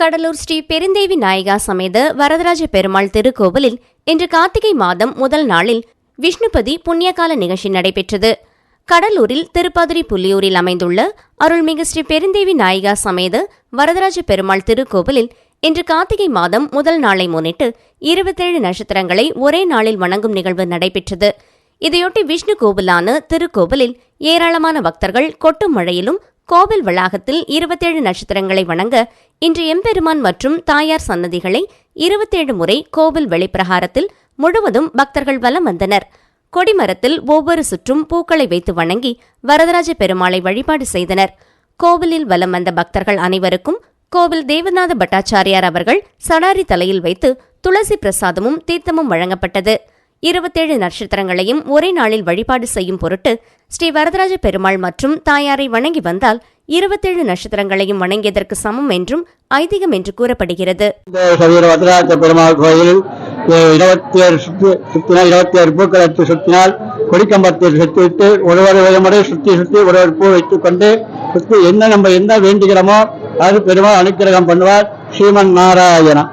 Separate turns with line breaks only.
கடலூர் ஸ்ரீ பெருந்தேவி நாயகா சமேத வரதராஜ பெருமாள் திருக்கோவிலில் இன்று கார்த்திகை மாதம் முதல் நாளில் விஷ்ணுபதி புண்ணியகால நிகழ்ச்சி நடைபெற்றது. கடலூரில் திருப்பாதிரி புள்ளியூரில் அமைந்துள்ள அருள்மிகு ஸ்ரீ பெருந்தேவி நாயகா சமேத வரதராஜ பெருமாள் திருக்கோவிலில் இன்று கார்த்திகை மாதம் முதல் நாளை முன்னிட்டு இருபத்தேழு நட்சத்திரங்களை ஒரே நாளில் வணங்கும் நிகழ்வு நடைபெற்றது. இதையொட்டி விஷ்ணு கோவிலான திருக்கோவிலில் ஏராளமான பக்தர்கள் கொட்டும் மழையிலும் கோவில் வளாகத்தில் இருபத்தேழு நட்சத்திரங்களை வணங்க இன்று எம்பெருமான் மற்றும் தாயார் சன்னதிகளை இருபத்தேழு முறை கோவில் வெளிப்பிரகாரத்தில் முழுவதும் பக்தர்கள் வலம் வந்தனர். கொடிமரத்தில் ஒவ்வொரு சுற்றும் பூக்களை வைத்து வணங்கி வரதராஜ பெருமாளை வழிபாடு செய்தனர். கோவிலில் வலம் வந்த பக்தர்கள் அனைவருக்கும் கோவில் தேவநாத பட்டாச்சாரியார் அவர்கள் சடாரி தலையில் வைத்து துளசி பிரசாதமும் தீர்த்தமும் வழங்கப்பட்டது. இருபத்தேழு நட்சத்திரங்களையும் ஒரே நாளில் வழிபாடு செய்யும் பொருட்டு ஸ்ரீ வரதராஜ பெருமாள் மற்றும் தாயாரை வணங்கி வந்தால் இருபத்தேழு நட்சத்திரங்களையும் வணங்கியதற்கு சமம் என்றும் ஐதீகம் என்று கூறப்படுகிறது.
வரதராஜ பெருமாள் கோயில் இருபத்தி ஏழு சுத்தி சுத்தினால் இருபத்தி ஏழு பூக்கள் எடுத்து சுத்தினால் கொடிக்கம்பத்தில் சுத்திவிட்டு ஒரு ஒரு முறை சுத்தி சுத்தி ஒரு ஒரு பூ வைத்துக் கொண்டு சுத்தி என்ன நம்ம என்ன வேண்டுகிறோமோ அது பெருமாள் அனுக்கிரகம் பண்ணுவார். ஸ்ரீமன் நாராயணன்.